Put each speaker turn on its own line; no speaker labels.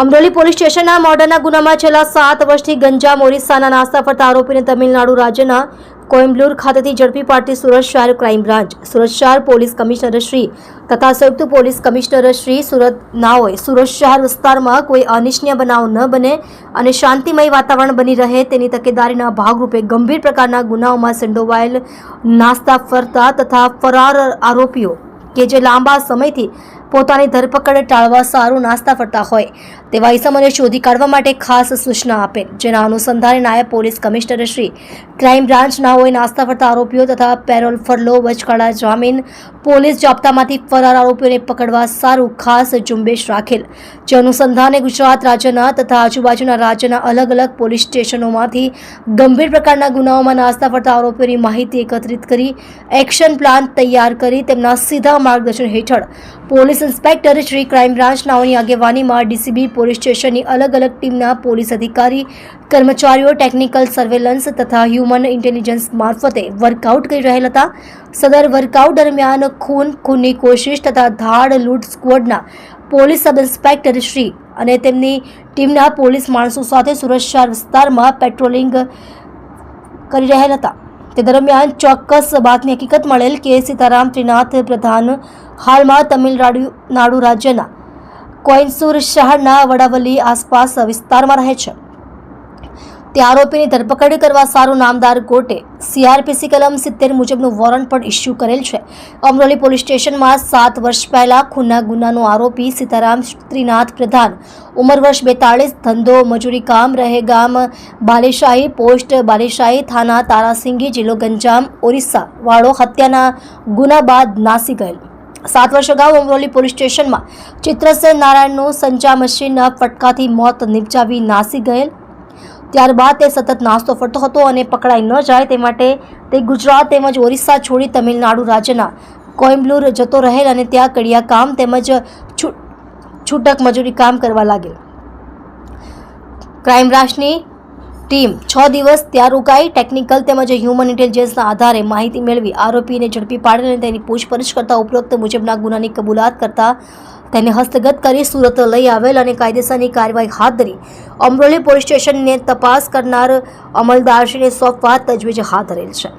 Amroli police સ્ટેશનના મોઢાના ગુનામાં છેલ્લા સાત વર્ષથી ગંજામ ઓરિસ્સાના નાસ્તા ફરતા આરોપીને તમિલનાડુ રાજ્યના કોઇમ્બલુર ખાતેથી ઝડપી પાડતી સુરત શહેર ક્રાઇમ બ્રાન્ચ. સુરત શહેર પોલીસ કમિશનર શ્રી તથા સંયુક્ત પોલીસ કમિશનર શ્રી સુરત નાઓએ સુરત શહેર વિસ્તારમાં કોઈ અનિચ્છનીય બનાવ ન બને અને શાંતિમય વાતાવરણ બની રહે તેની તકેદારીના ભાગરૂપે ગંભીર પ્રકારના ગુનાઓમાં સંડોવાયેલ નાસ્તા ફરતા તથા ફરાર આરોપીઓ કે જે લાંબા સમયથી પોતાની ધરપકડ ટાળવા સારું નાસ્તા ફરતા હોય, તેવા ઇસમોને શોધી કાઢવા માટે ખાસ સૂચના આપેલ, જેના અનુસંધાને નાયબ પોલીસ કમિશનર શ્રી ક્રાઇમ બ્રાન્ચના હોય નાસ્તા ફરતા આરોપીઓ તથા પેરોલ ફરલો, વચગાળા જામીન, પોલીસ જાપ્તામાંથી ફરાર આરોપીઓને પકડવા સારું ખાસ ઝુંબેશ રાખેલ, જે અનુસંધાને ગુજરાત રાજ્યના તથા આજુબાજુના રાજ્યના અલગ અલગ પોલીસ સ્ટેશનોમાંથી ગંભીર પ્રકારના ગુનાઓમાં નાસ્તા ફરતા આરોપીઓની માહિતી એકત્રિત કરી એક્શન પ્લાન તૈયાર કરી તેમના સીધા માર્ગદર્શન હેઠળ police inspector Shri crime branch આગેવાનીમાં ડીસીબી પોલીસ સ્ટેશનની અલગ અલગ ટીમના પોલીસ અધિકારી, કર્મચારીઓ, ટેકનિકલ સર્વેલન્સ તથા હ્યુમન ઇન્ટેલિજન્સ મારફતે વર્કઆઉટ કરી રહેલ હતા. સદર વર્કઆઉટ દરમિયાન ખૂન, ખૂનની કોશિશ તથા ધાડ લૂંટ સ્ક્વોડના પોલીસ સબ ઇન્સ્પેક્ટર શ્રી અને તેમની ટીમના પોલીસ માણસો સાથે સુરક્ષા વિસ્તારમાં પેટ્રોલિંગ કરી રહેલ હતા. તે દરમિયાન ચોક્કસ બાતની હકીકત મળેલ કે સીતારામ ત્રિનાથ પ્રધાન હાલમાં તમિલનાડુ, નાડુ રાજ્યના કોઇન્સુર શહેરના વડાવલી આસપાસ વિસ્તારમાં રહે છે. તે આરોપીની ધરપકડ કરવા સારું નામદાર કોર્ટે સીઆરપીસી કલમ સિત્તેર મુજબનું વોરંટ પણ ઇસ્યુ કરેલ છે. અમરોલી પોલીસ સ્ટેશનમાં સાત વર્ષ પહેલા ખૂનના ગુનાનો આરોપી સીતારામ ત્રિનાથ પ્રધાન, ઉંમર વર્ષ બેતાળીસ, ધંધો, મજૂરી કામ રહે ગામ બાલેશાહી, પોસ્ટ, બાલેશાહી થાના, તારાસિંગી, જિલ્લો ગંજામ, ઓરિસ્સા વાળો હત્યાના ગુના બાદ નાસી ગયેલ. સાત વર્ષ અગાઉ અમરોલી પોલીસ સ્ટેશનમાં ચિત્રસેન નારાયણનું સંચા મશીનના ફટકાથી મોત નિપજાવી નાસી ગયેલ. ત્યારબાદ તે સતત નાસ્તો ફરતો હતો અને પકડાઈ ન જાય તે માટે તે ગુજરાત તેમજ ઓરિસ્સા છોડી તમિલનાડુ રાજ્યના કોઇમ્બલુર જતો રહેલ અને ત્યાં કડિયા કામ તેમજ છૂટક મજૂરી કામ કરવા લાગેલ. ક્રાઇમ બ્રાન્ચની ટીમ છ દિવસ ત્યાં રોકાઈ ટેકનિકલ તેમજ હ્યુમન ઇન્ટેલિજન્સના આધારે માહિતી મેળવી આરોપીને ઝડપી પાડી અને તેની પૂછપરછ કરતા ઉપરોક્ત મુજબના ગુનાની કબૂલાત કરતા તેને હસ્તગત કરી સુરત લઈ આવેલ અને કાયદેસરની કાર્યવાહી હાથ ધરી અમરોલી પોલીસ સ્ટેશનને તપાસ કરનાર અમલદારશ્રીને સોંપવા તજવીજ હાથ ધરેલ છે.